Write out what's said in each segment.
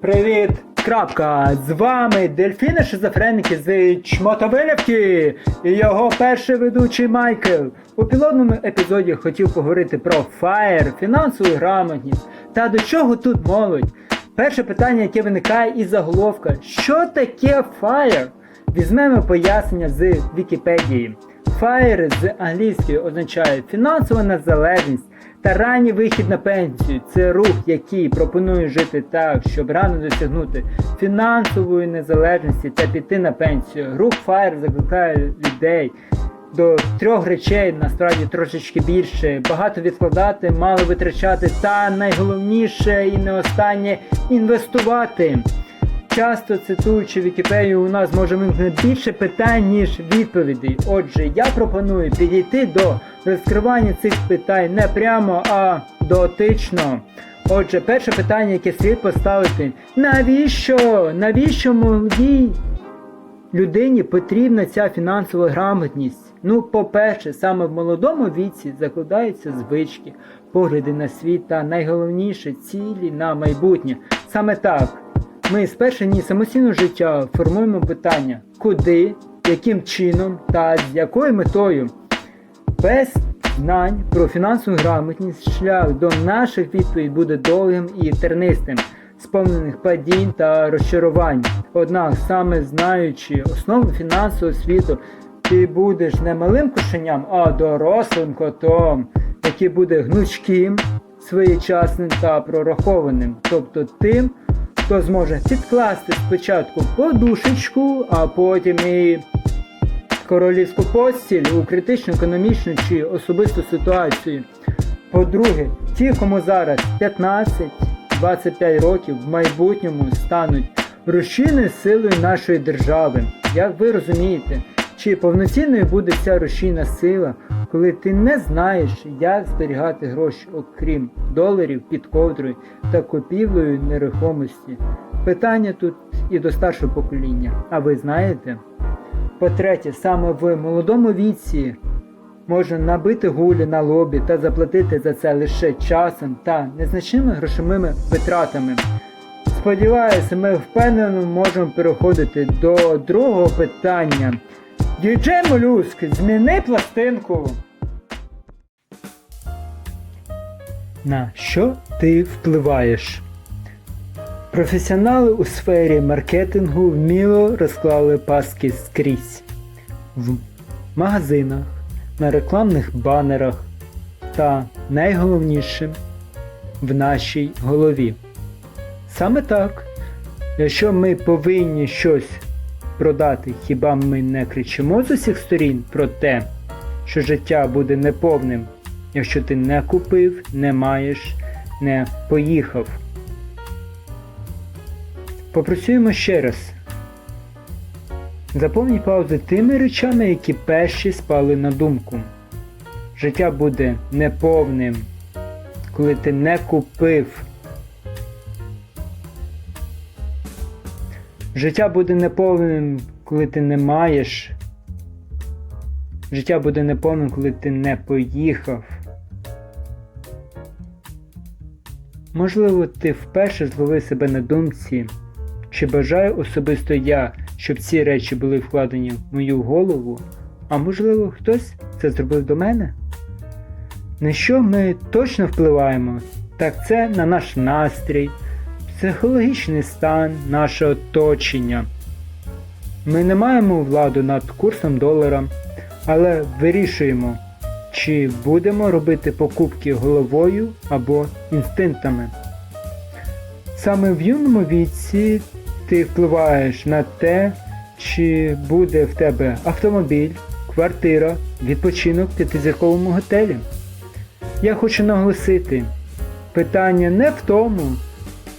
Привіт! Крапка! З вами дельфіни шизофреники з Чмотовилівки і його перший ведучий Майкл. У пілотному епізоді хотів поговорити про фаєр, фінансову грамотність та до чого тут молодь. Перше питання, яке виникає із заголовка: що таке фаєр? Візьмемо пояснення з Вікіпедії. Фаєр з англійської означає фінансова незалежність та ранній вихід на пенсію. Це рух, який пропонує жити так, щоб рано досягнути фінансової незалежності та піти на пенсію. Рух фаєр закликає людей до трьох речей, насправді трошечки більше. Багато відкладати, мало витрачати, та найголовніше і не останнє інвестувати. Часто цитуючи Вікіпедію, у нас може виникнути більше питань, ніж відповідей. Отже, я пропоную підійти до розкривання цих питань не прямо, а дотично. Отже, перше питання, яке слід поставити: навіщо? Навіщо молодій людині потрібна ця фінансова грамотність? Ну, по-перше, саме в молодому віці закладаються звички, погляди на світ та найголовніше цілі на майбутнє. Саме так. Ми з перших самостійного життя формуємо питання, куди, яким чином та з якою метою. Без знань про фінансову грамотність шлях до наших відповідей буде довгим і тернистим, сповнених падінь та розчарувань. Однак, саме знаючи основу фінансового світу, ти будеш не малим кошеням, а дорослим котом, який буде гнучким, своєчасним та прорахованим, тобто тим, хто зможе підкласти спочатку подушечку, а потім і королівську постіль у критичну економічну чи особисту ситуацію. По-друге, ті, кому зараз 15-25 років в майбутньому стануть рушійною силою нашої держави. Як ви розумієте, чи повноцінною буде ця рушійна сила, коли ти не знаєш, як зберігати гроші, окрім доларів під ковдрою та купівлею нерухомості? Питання тут і до старшого покоління. А ви знаєте? По-третє, саме в молодому віці можна набити гулі на лобі та заплатити за це лише часом та незначними грошовими витратами. Сподіваюся, ми впевнено можемо переходити до другого питання. Діджей Молюск, зміни пластинку. На що ти впливаєш? Професіонали у сфері маркетингу вміло розклали паски скрізь в магазинах, на рекламних банерах та найголовніше в нашій голові. Саме так, якщо ми повинні щось продати, хіба ми не кричимо з усіх сторін про те, що життя буде неповним, якщо ти не купив, не маєш, не поїхав. Попрацюємо ще раз. Заповніть паузи тими речами, які перші спали на думку. Життя буде неповним, коли ти не купив. Життя буде неповним, коли ти не маєш. Життя буде неповним, коли ти не поїхав. Можливо, ти вперше зловив себе на думці, чи бажаю особисто я, щоб ці речі були вкладені в мою голову, а можливо, хтось це зробив до мене? На що ми точно впливаємо? Так це на наш настрій, психологічний стан, наше оточення. Ми не маємо владу над курсом долара, але вирішуємо, чи будемо робити покупки головою або інстинктами. Саме в юному віці ти впливаєш на те, чи буде в тебе автомобіль, квартира, відпочинок в п'ятизірковому готелі. Я хочу наголосити, питання не в тому,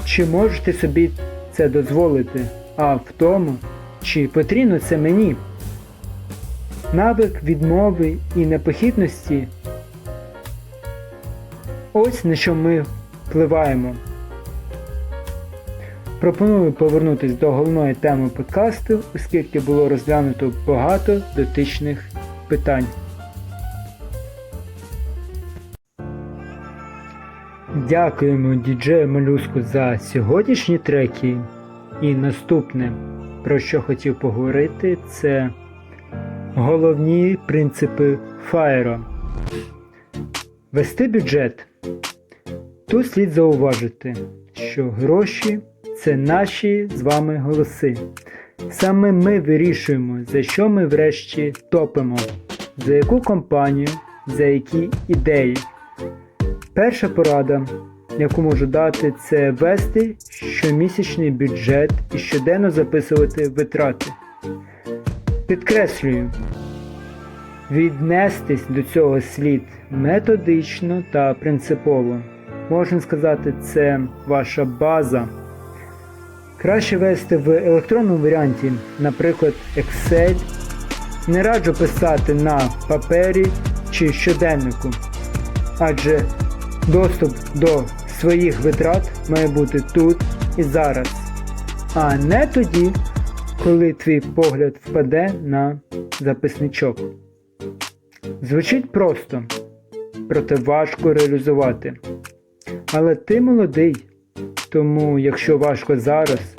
чи можете собі це дозволити, а в тому, чи потрібно це мені. Навик відмови і непохідності ось на що ми впливаємо. Пропоную повернутися до головної теми подкасту, оскільки було розглянуто багато дотичних питань. Дякуємо діджею Молюску за сьогоднішні треки. І наступне, про що хотів поговорити, це головні принципи Фаєро. Вести бюджет. Тут слід зауважити, що гроші це наші з вами голоси. Саме ми вирішуємо, за що ми врешті топимо, за яку компанію, за які ідеї. Перша порада, яку можу дати, це вести щомісячний бюджет і щоденно записувати витрати. Підкреслюю, віднестись до цього слід методично та принципово. Можна сказати, це ваша база. Краще вести в електронному варіанті, наприклад, Excel. Не раджу писати на папері чи щоденнику, адже доступ до своїх витрат має бути тут і зараз, а не тоді, коли твій погляд впаде на записничок. Звучить просто, проте важко реалізувати. Але ти молодий, тому якщо важко зараз,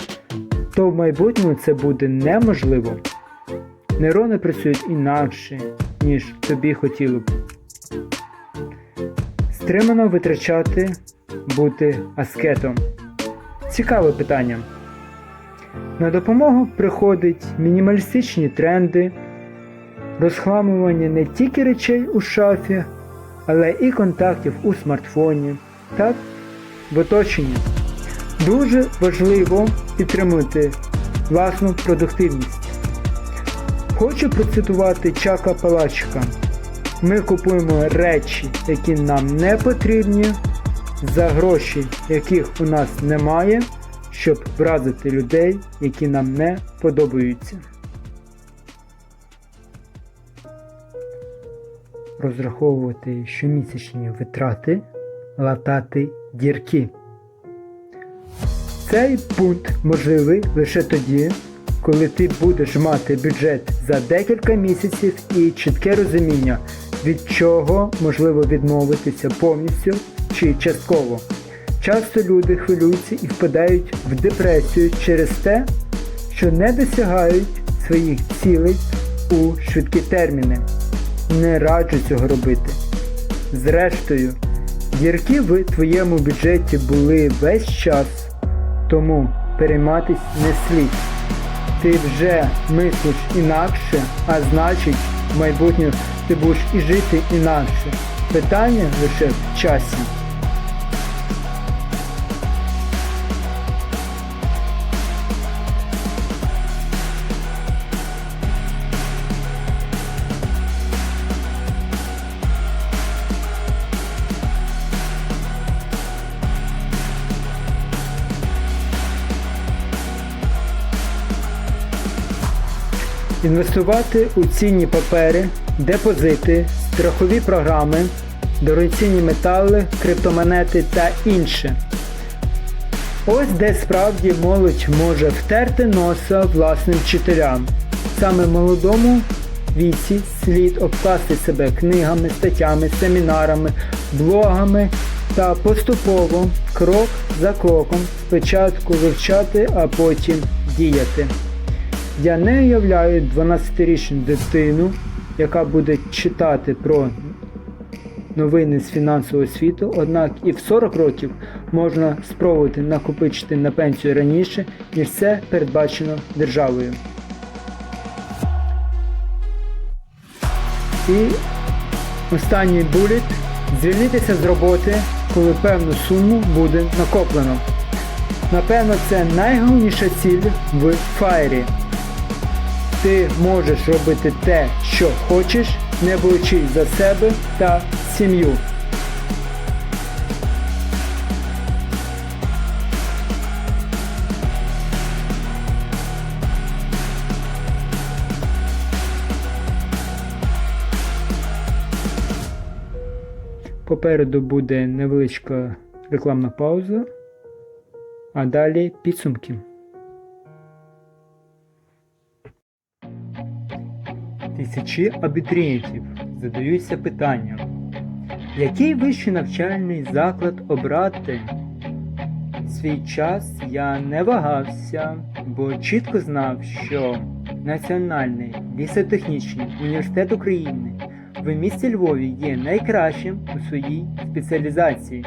то в майбутньому це буде неможливо. Нейрони працюють інакше, ніж тобі хотіло б. Стримано витрачати, бути аскетом. Цікаве питання. На допомогу приходять мінімалістичні тренди, розхламування не тільки речей у шафі, але і контактів у смартфоні, так в оточенні. Дуже важливо підтримувати власну продуктивність. Хочу процитувати Чака Палачка. Ми купуємо речі, які нам не потрібні, за гроші, яких у нас немає, щоб вразити людей, які нам не подобаються. Розраховувати щомісячні витрати, латати дірки. Цей пункт можливий лише тоді, коли ти будеш мати бюджет за декілька місяців і чітке розуміння, від чого можливо відмовитися повністю чи частково. Часто люди хвилюються і впадають в депресію через те, що не досягають своїх цілей у швидкі терміни. Не раджу цього робити. Зрештою, дірки в твоєму бюджеті були весь час, тому перейматись не слід. Ти вже мислиш інакше, а значить, в майбутньому ти будеш і жити інакше. Питання лише в часі. Інвестувати у цінні папери, депозити, страхові програми, дорогоцінні метали, криптомонети та інше. Ось де справді молодь може втерти носа власним вчителям. Саме молодому віці слід обкласти себе книгами, статтями, семінарами, блогами та поступово, крок за кроком, спочатку вивчати, а потім діяти. Я не уявляю 12-річну дитину, яка буде читати про новини з фінансового світу, однак і в 40 років можна спробувати накопичити на пенсію раніше, ніж це передбачено державою. І останній буліт звільнитися з роботи, коли певну суму буде накоплено. Напевно, це найголовніша ціль в фаєрі. Ти можеш робити те, що хочеш, не боючись за себе та сім'ю. Попереду буде невеличка рекламна пауза, а далі підсумки. Тисячі абітурієнтів задаються питанням, Який вищий навчальний заклад обрати? Свій час я не вагався, бо чітко знав, що Національний лісотехнічний університет України в місті Львові є найкращим у своїй спеціалізації.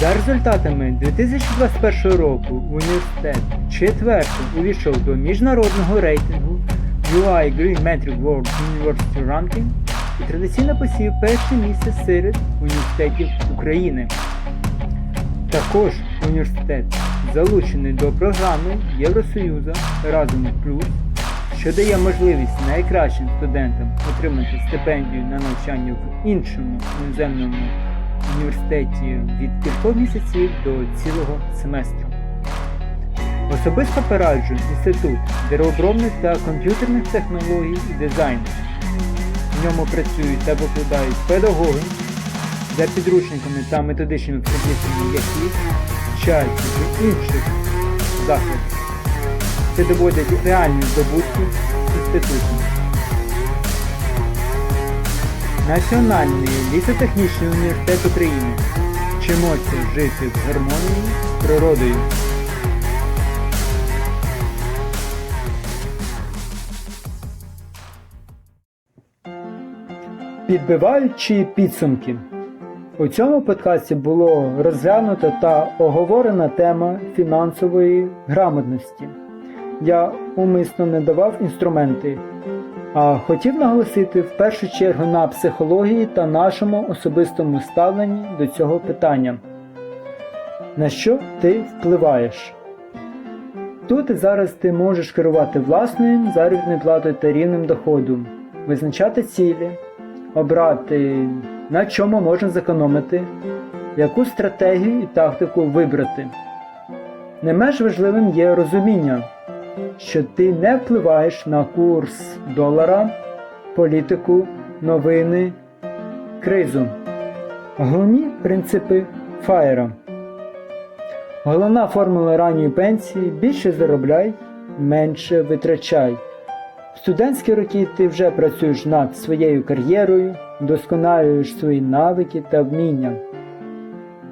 За результатами 2021 року університет четвертим увійшов до міжнародного рейтингу UI Green Metric World University Ranking і традиційно посів перше місце серед університетів України. Також університет залучений до програми Євросоюзу Разом Плюс, що дає можливість найкращим студентам отримати стипендію на навчання в іншому іноземному університеті від кількох місяців до цілого семестру. Особисто пораджу інститут деревообробних та комп'ютерних технологій і дизайну. В ньому працюють та викладають педагоги за підручниками та методичними прописами, які вчаться з інших закладів. Це доводить реальні здобутки інституту. Національний лісотехнічний університет України. Вчимося жити в гармонії природою. Підбиваючи підсумки. У цьому подкасті було розглянуто та оговорена тема фінансової грамотності. Я умисно не давав інструменти, а хотів наголосити в першу чергу на психології та нашому особистому ставленні до цього питання. На що ти впливаєш? Тут і зараз ти можеш керувати власною заробітною платою та рівнем доходу, визначати цілі, обрати, на чому можна зекономити, яку стратегію і тактику вибрати. Не менш важливим є розуміння, що ти не впливаєш на курс долара, політику, новини, кризу. Головні принципи фаєра. Головна формула ранньої пенсії більше заробляй, менше витрачай. В студентські роки ти вже працюєш над своєю кар'єрою, досконалюєш свої навики та вміння.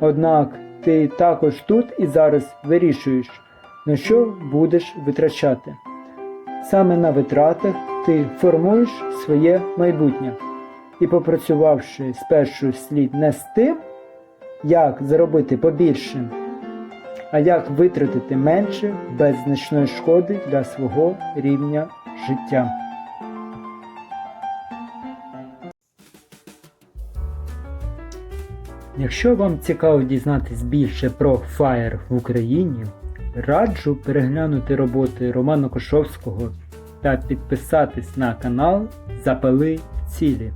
Однак ти також тут і зараз вирішуєш, на що будеш витрачати. Саме на витратах ти формуєш своє майбутнє. І попрацювавши спершу слід не з тим, як заробити побільше, а як витратити менше без значної шкоди для свого рівня життя. Якщо вам цікаво дізнатись більше про Fire в Україні, раджу переглянути роботи Романа Кошовського та підписатись на канал Запали цілі.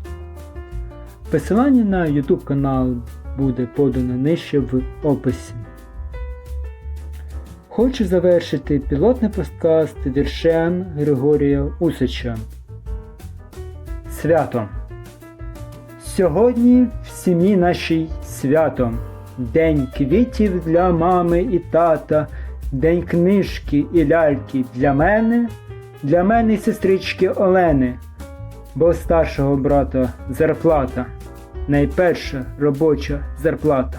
Посилання на YouTube канал буде подано нижче в описі. Хочу завершити пілотний подкаст віршем Григорія Усича. Свято. Сьогодні в сім'ї нашій свято. День квітів для мами і тата, День книжки і ляльки для мене, для мене і сестрички Олени, бо старшого брата зарплата, найперша робоча зарплата.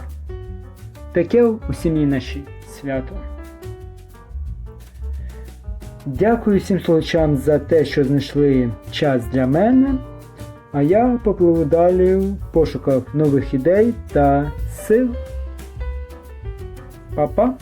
Таке у сім'ї нашій свято. Дякую всім слухачам за те, що знайшли час для мене. А я попливу далі в пошуках нових ідей та сил. Па-па!